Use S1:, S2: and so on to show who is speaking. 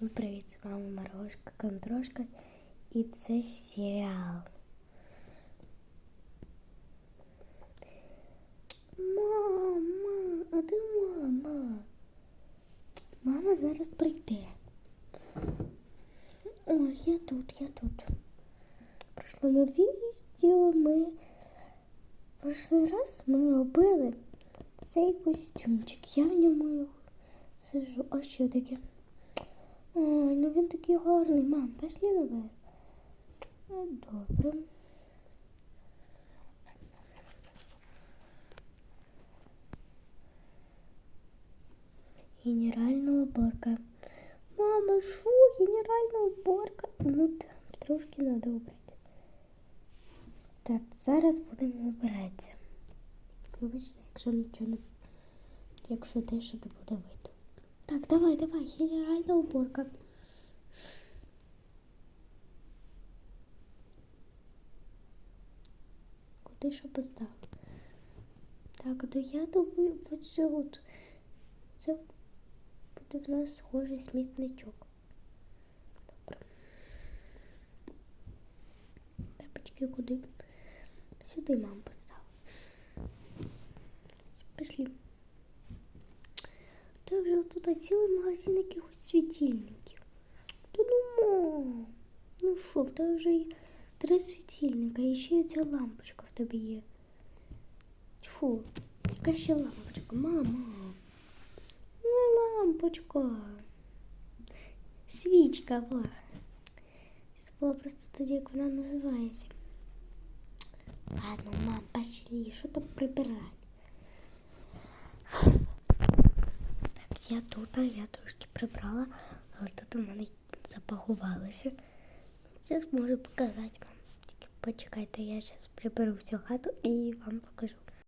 S1: Всім привіт, з вами Марошка Контрошка і це серіал. Мама, а де мама? Мама зараз прийде. Ой, я тут, я тут. В прошлому відео ми в прошлий раз ми робили цей костюмчик. Я в ньому сижу. А що таке? Ой, ну він такий гарний, мам, пошли наверх. Ну, Добре. Генеральна уборка. Мама, що? Генеральна уборка? Ну, там трошки треба убрати. Так, зараз будемо убиратися. Вибачте, якщо нічого не. Якщо дещо не буде видно. Так, давай, давай, генеральна уборка. Куди що поставив? Так, то я думаю, оце от. Це буде в нас схожий смітничок. Добре. Тапочки куди? Сюди мам поставила. Пішли. Та вже тут цілий магазин якихось світильників. Та ну мам, ну що, в тебе вже є три світильника, і ще ця лампочка в тебе є. Тьфу, яка ще лампочка, мама. Не лампочка. Свічка, во. Я забула просто тоді, як вона називається. Ладно, мам, пошли, що там прибирати? Так, я тут, я трошки прибрала, але тут у мене запагувалося. Зараз можу показати вам. Тільки почекайте, я зараз приберу всю хату і вам покажу.